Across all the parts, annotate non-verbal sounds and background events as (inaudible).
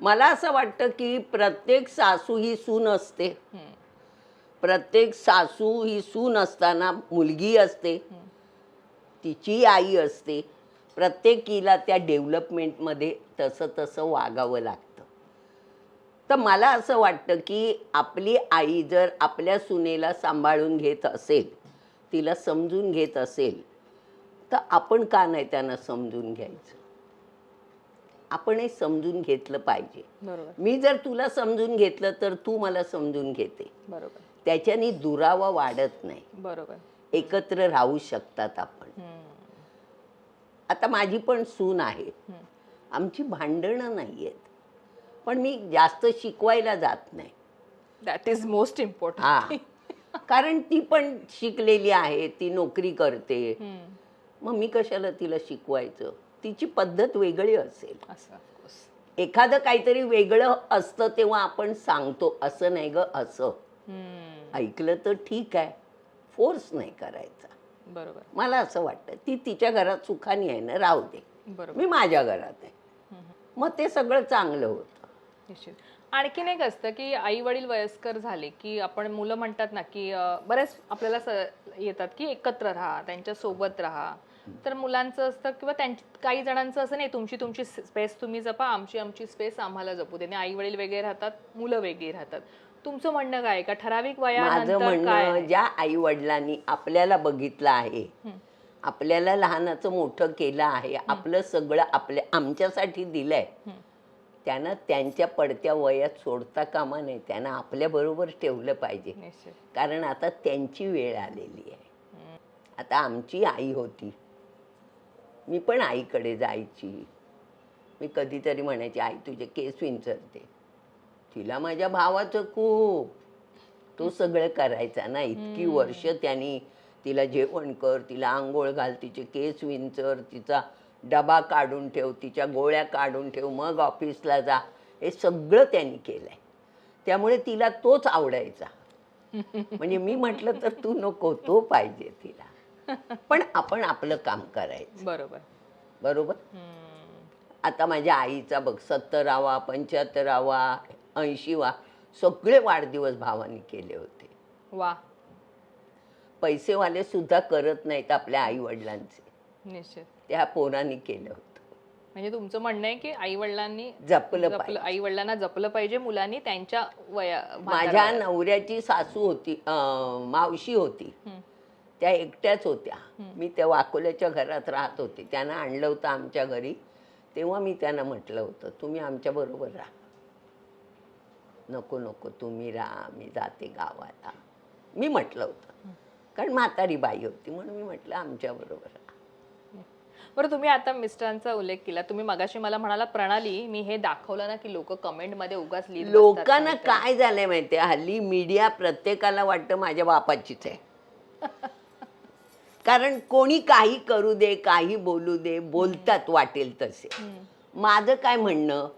मला असं वाटतं की प्रत्येक सासू ही सून असते. प्रत्येक सासू ही सून असताना मुलगी असते. तिची आई असते. प्रत्येकीला त्या डेव्हलपमेंटमध्ये तसं तसं वागावं लागतं. तर मला असं वाटतं की आपली आई जर आपल्या सुनेला सांभाळून घेत असेल तिला समजून घेत असेल तर आपण का नाही त्यांना समजून घ्यायचं? आपणही समजून घेतलं पाहिजे. बरोबर. मी जर तुला समजून घेतलं तर तू मला समजून घेते. बरोबर. त्याच्याने दुरावा वाढत नाही. बरोबर. एकत्र राहू शकतात आपण. आता माझी पण सून आहे. आमची भांडणं नाही आहेत पण मी जास्त शिकवायला जात नाही. दॅट इज मोस्ट इम्पॉर्टंट हा. कारण ती पण शिकलेली आहे ती नोकरी करते. मग मी कशाला तिला शिकवायचं? तिची पद्धत वेगळी असेल. एखादं काहीतरी वेगळं असतं तेव्हा आपण सांगतो असं नाही ग असं. ऐकलं तर ठीक आहे. फोर्स नाही करायचा. बरोबर. मला असं वाटतं ती तिच्या घरात सुखाने आहे ना राहू दे. बरोबर. मी माझ्या घरात आहे. मग ते सगळं चांगलं होतं. आणखीन एक असतं की आई वडील वयस्कर झाले की आपण मुलं म्हणतात ना की बरेच आपल्याला येतात की एकत्र राहा त्यांच्यासोबत राहा. तर मुलांचं असतं किंवा त्यांची काही जणांचं असं नाही तुमची तुमची स्पेस तुम्ही जपा आमची आमची स्पेस आम्हाला जपू दे. आई वडील वेगळे राहतात मुलं वेगळी राहतात. तुमचं म्हणणं काय? का ठराविक माझं म्हणणं? ज्या आई वडिलांनी आपल्याला बघितलं आहे. आपल्याला लहानाचं मोठं केलं आहे आपलं सगळं आपल्या आमच्यासाठी दिलंय. त्यांना त्यांच्या पडत्या वयात सोडता कामा नये. त्यांना आपल्या बरोबर ठेवलं पाहिजे. कारण आता त्यांची वेळ आलेली आहे. आता आमची आई होती. मी पण आईकडे जायची. मी कधीतरी म्हणायची आई तुझे केस विंचरते. तिला माझ्या भावाचं खूप. तो सगळं करायचा ना. इतकी वर्ष त्यांनी तिला जेवण कर तिला आंघोळ घाल तिचे केस विंचर तिचा डबा काढून ठेव तिच्या गोळ्या काढून ठेव मग ऑफिसला जा. हे सगळं त्यांनी केलंय. त्यामुळे तिला तोच आवडायचा. (laughs) म्हणजे मी म्हटलं तर तू नको तो पाहिजे तिला. पण आपण आपलं काम करायचं. बरोबर. बरोबर. आता माझ्या आईचा बघ सत्तरावा पंच्याहत्तरावा ऐंशीवा सगळे वाढदिवस भावाने केले होते. वा. पैसेवाले सुद्धा करत नाहीत आपल्या आई वडिलांचे निश्चित. त्या पोरांनी केलं होतं. म्हणजे तुमचं म्हणणं आहे की आई वडिलांनी जपलं पाहिजे. आई वडिलांना जपलं पाहिजे मुलांनी त्यांच्या वया माझ्या नवऱ्याची सासू होती अं, मावशी होती. त्या एकट्याच होत्या. मी त्या वाकोल्याच्या घरात राहत होते. त्यांना आणलं होतं आमच्या घरी. तेव्हा मी त्यांना म्हटलं होतं तुम्ही आमच्या बरोबर राहा. नको नको तुम्ही राहा. मी जाते गावाला. मी म्हटलं होतं. कारण म्हातारी बाई होती म्हणून मी म्हटलं आमच्या बरोबर राहा. बरं तुम्ही आता मिस्टरांचा उल्लेख केला. तुम्ही मगाशी मला म्हणाला प्रणाली मी हे दाखवलं ना की लोक कमेंटमध्ये उगाच बसतात लोकांना. काय झालंय माहितीये? हल्ली मीडिया प्रत्येकाला वाटतं माझ्या बापाचीच आहे. (laughs) कारण कोणी काही करू दे काही बोलू दे बोलतात वाटेल तसे. माझं काय म्हणणं?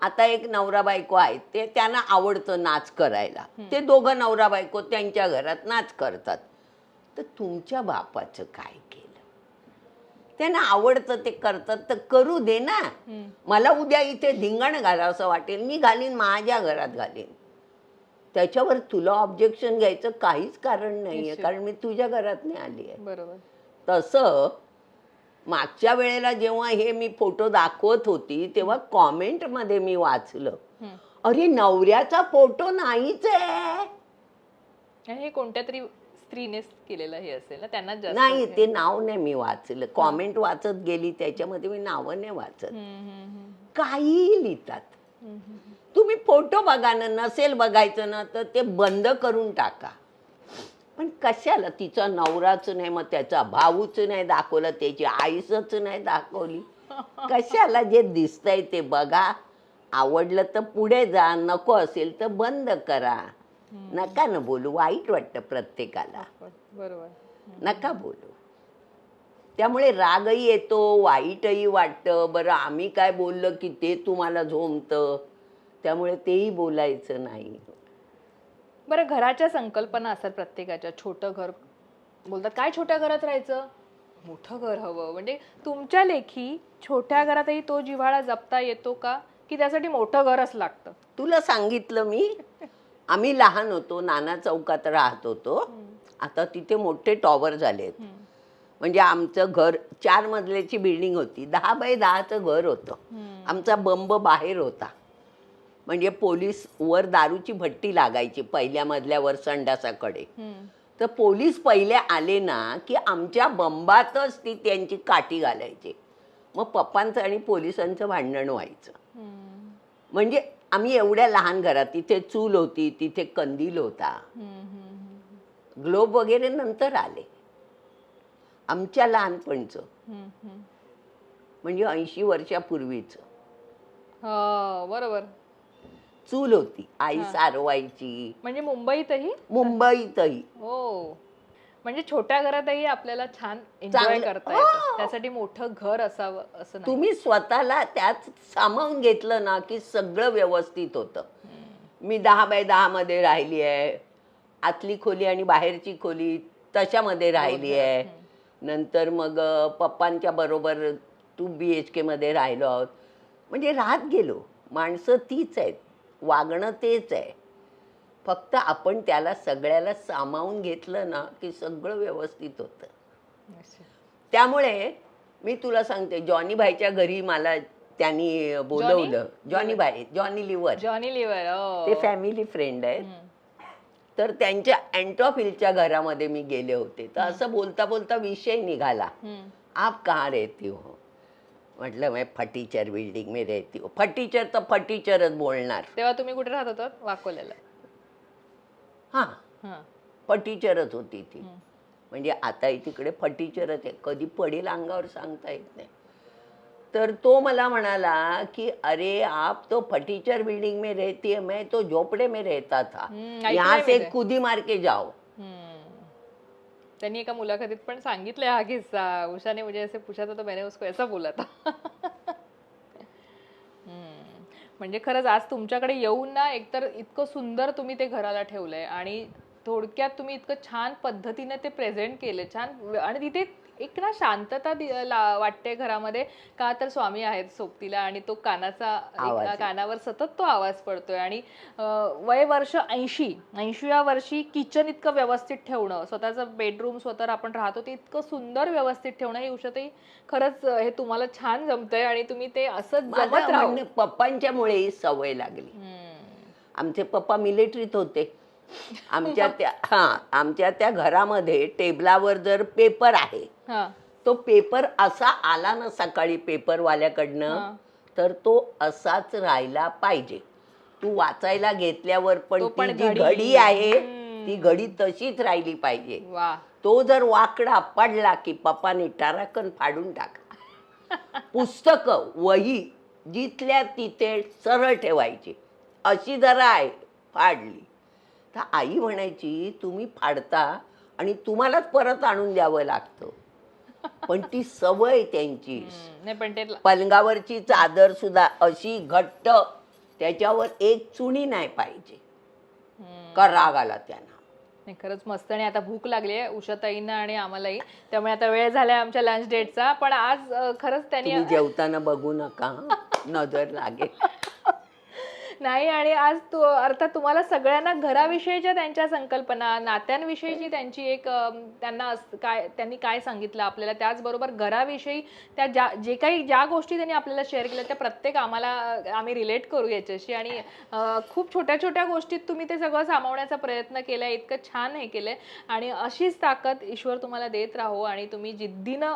आता एक नवरा बायको आहे ते त्यांना आवडतं नाच करायला. ते दोघं नवरा बायको त्यांच्या घरात नाच करतात. तर तुमच्या बापाचं काय केलं? त्यांना आवडतं ते करतात तर करू दे ना. मला उद्या इथे धिंगाण घाला असं वाटेल मी घालीन माझ्या घरात घालीन. त्याच्यावर तुला ऑब्जेक्शन घ्यायचं काहीच कारण नाहीये निश्चित. कारण मी तुझ्या घरात नाही आली आहे बरोबर तसं मागच्या वेळेला जेव्हा हे मी फोटो दाखवत होती तेव्हा कॉमेंटमध्ये मी वाचलं. अरे नवऱ्याचा फोटो नाहीच आहे हे कोणत्या तरी स्त्रीने केलेलं हे असेल ना त्यांना नाही ते नाव नाही मी वाचलं कॉमेंट वाचत गेली त्याच्यामध्ये मी नावं नाही वाचत. काहीही लिहितात. तुम्ही फोटो बघा ना नसेल बघायचं ना तर ते बंद करून टाका. पण कशाला तिचा नवराच नाही मग त्याचा भाऊच नाही दाखवलं त्याची आईसच नाही दाखवली? कशाला जे दिसतंय ते बघा. आवडलं तर पुढे जा नको असेल तर बंद करा. नका ना बोलू वाईट वाटतं प्रत्येकाला. बरोबर. नका बोलू. त्यामुळे रागही येतो वाईटही वाटतं. बरं आम्ही काय बोललं की ते तुम्हाला झोमतं? त्यामुळे तेही बोलायचं नाही. बरं घराच्या संकल्पना असतात प्रत्येकाच्या. छोटं घर बोलतात काय छोट्या घरात राहायचं? मोठं घर हवं. म्हणजे तुमच्या लेखी छोट्या घरातही तो जिव्हाळा जपता येतो का? की त्यासाठी मोठं घरच लागतं? तुला सांगितलं मी. आम्ही लहान होतो नाना चौकात राहत होतो. आता तिथे मोठे टॉवर झालेत. म्हणजे आमचं घर चार मजल्याची बिल्डिंग होती दहा बाय दहाचं घर होतं. आमचा बंब बाहेर होता म्हणजे पोलीस वर दारूची भट्टी लागायची पहिल्या मजल्यावर संडासाकडे. तर पोलीस पहिले आले ना की आमच्या बंबातच ती त्यांची काठी घालायची मग पप्पांचं आणि पोलिसांचं भांडण व्हायचं. म्हणजे आम्ही एवढ्या लहान घरात तिथे चूल होती तिथे कंदील होता. ग्लोब वगैरे नंतर आले आमच्या लहानपणचं. म्हणजे ऐंशी वर्षापूर्वीचं. हो बरोबर. चूल होती. आई सारवायची. म्हणजे मुंबईतही? मुंबईतही. हो. म्हणजे छोट्या घरातही आपल्याला छान एन्जॉय करता हो. येतं. त्यासाठी मोठं घर असावं असं तुम्ही स्वतःला त्यात सामावून घेतलं ना की सगळं व्यवस्थित होतं. मी दहा बाय दहा मध्ये राहिली आहे आतली खोली आणि बाहेरची खोली तशामध्ये राहिली आहे नंतर मग पप्पांच्या बरोबर टू बी एच केमध्ये राहिलो आहोत. म्हणजे राहत गेलो. माणसं तीच आहेत. वागणं तेच आहे. फक्त आपण त्याला सगळ्याला सामावून घेतलं ना की सगळं व्यवस्थित होतं. त्यामुळे मी तुला सांगते जॉनी भाईच्या घरी मला त्यांनी बोलवलं. जॉनी? भाई जॉनी लिव्हर. जॉनी लिव्हर. ते फॅमिली फ्रेंड आहेत. तर त्यांच्या अँटॉफिलच्या घरामध्ये मी गेले होते. तर असं बोलता बोलता विषय निघाला. आप कहाँ रहती हो? म्हटलं मैं फटीचर बिल्डिंग में रहती हो. फटीचर तर फटीचरच बोलणार. तेव्हा तुम्ही कुठे राहत होतात? वाकोल्याला. हां. हं. फटीचरच होती ती. म्हणजे आताही तिकडे फटीचरच आहे. कधी पडेल अंगावर सांगता येत नाही. तर तो मला म्हणाला की अरे आप तो फटीचर बिल्डिंग में रहती है मैं तो झोपड़े में रहता था यहाँ से. कुदी मार के जाओ. त्यांनी एका मुलाखतीत पण सांगितलंय हा किस्सा उषा ने मुझे ऐसे पूछा था तो मैंने उसको ऐसा बोला था. (laughs) म्हणजे खरंच आज तुमच्याकडे येऊन ना एकतर इतकं सुंदर तुम्ही ते घराला ठेवलंय आणि थोडक्यात तुम्ही इतकं छान पद्धतीने ते प्रेझेंट केले छान आणि तिथे एक ना शांतता वाटते घरामध्ये का तर स्वामी आहेत सोबतीला आणि तो कानाचा. कानावर सतत तो आवाज पडतोय आणि वय वर्ष ऐंशी ऐंशीव्या वर्षी किचन इतकं व्यवस्थित ठेवणं स्वतःचं बेडरूम स्वतः आपण राहतो ते इतकं सुंदर व्यवस्थित ठेवणं हे उषाताई खरंच हे तुम्हाला छान जमतंय आणि तुम्ही ते असंच जमत राहू म्हणणं पप्पांच्यामुळे ही सवय लागली हम्म. आमचे पप्पा मिलिटरीत होते (laughs) आमच्या त्या हां आमच्या त्या घरामध्ये टेबलावर जर पेपर आहे हा. तो पेपर असा आला ना सकाळी पेपरवाल्याकडनं हा. तर तो असाच राहायला पाहिजे. तू वाचायला घेतल्यावर पण तो पण जी घडी. घडी आहे हम्म. ती घडी तशीच राहिली पाहिजे. वा. तो जर वाकडा पडला की पप्पाने टाराकन फाडून टाका. (laughs) पुस्तकं वही जिथल्या तिथे सरळ ठेवायची. अशी जरा आहे फाडली. तर आई म्हणायची तुम्ही फाडता आणि तुम्हालाच परत आणून द्यावं लागतं. (laughs) पण ती सवय त्यांची. नाही पण ते पलंगावरची चादर सुद्धा अशी घट्ट त्याच्यावर एक चुणी नाही पाहिजे. का राग आला त्यांना? नाही खरंच मस्त. आणि आता भूक लागली आहे उषाताईंना आणि आम्हालाही. त्यामुळे आता वेळ झालाय आमच्या लंच डेटचा पण आज खरंच त्यांनी जेवताना बघू नका? (laughs) नजर लागेल. नाही आणि आज तू अर्थात तुम्हाला सगळ्यांना घराविषयीच्या त्यांच्या संकल्पना नात्यांविषयीची त्यांची एक त्यांना काय त्यांनी काय सांगितलं आपल्याला त्याचबरोबर घराविषयी त्या ज्या जे काही ज्या गोष्टी त्यांनी आपल्याला शेअर केल्या त्या प्रत्येक आम्हाला आम्ही रिलेट करू याच्याशी. आणि खूप छोट्या छोट्या गोष्टीत तुम्ही ते सगळं सामावण्याचा प्रयत्न केलाय इतकं छान हे केलंय. आणि अशीच ताकद ईश्वर तुम्हाला देत राहो आणि तुम्ही जिद्दीनं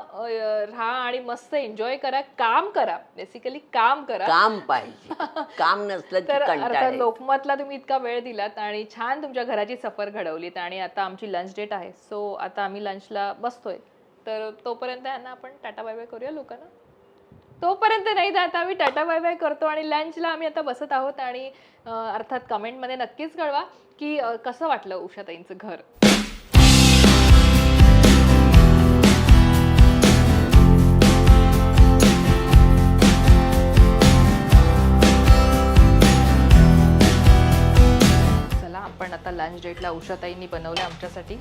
राहा आणि मस्त एन्जॉय करा काम करा. बेसिकली काम करा. काम पाहिजे. (laughs) काम नसलं तर अर्थात. लोकमतला तुम्ही इतका वेळ दिलात आणि छान तुमच्या घराची सफर घडवलीत आणि आता आमची लंच डेट आहे. सो आता आम्ही लंचला बसतोय. तर तोपर्यंत यांना आपण टाटा बाय बाय करूया लोकांना. तोपर्यंत नाही तर आता आम्ही टाटा बाय बाय करतो आणि लंचला आम्ही आता बसत आहोत आणि अर्थात कमेंटमध्ये नक्कीच कळवा की कसं वाटलं उषाताईंचं घर. डेटला उषाताईंनी बनवलं आमच्यासाठी.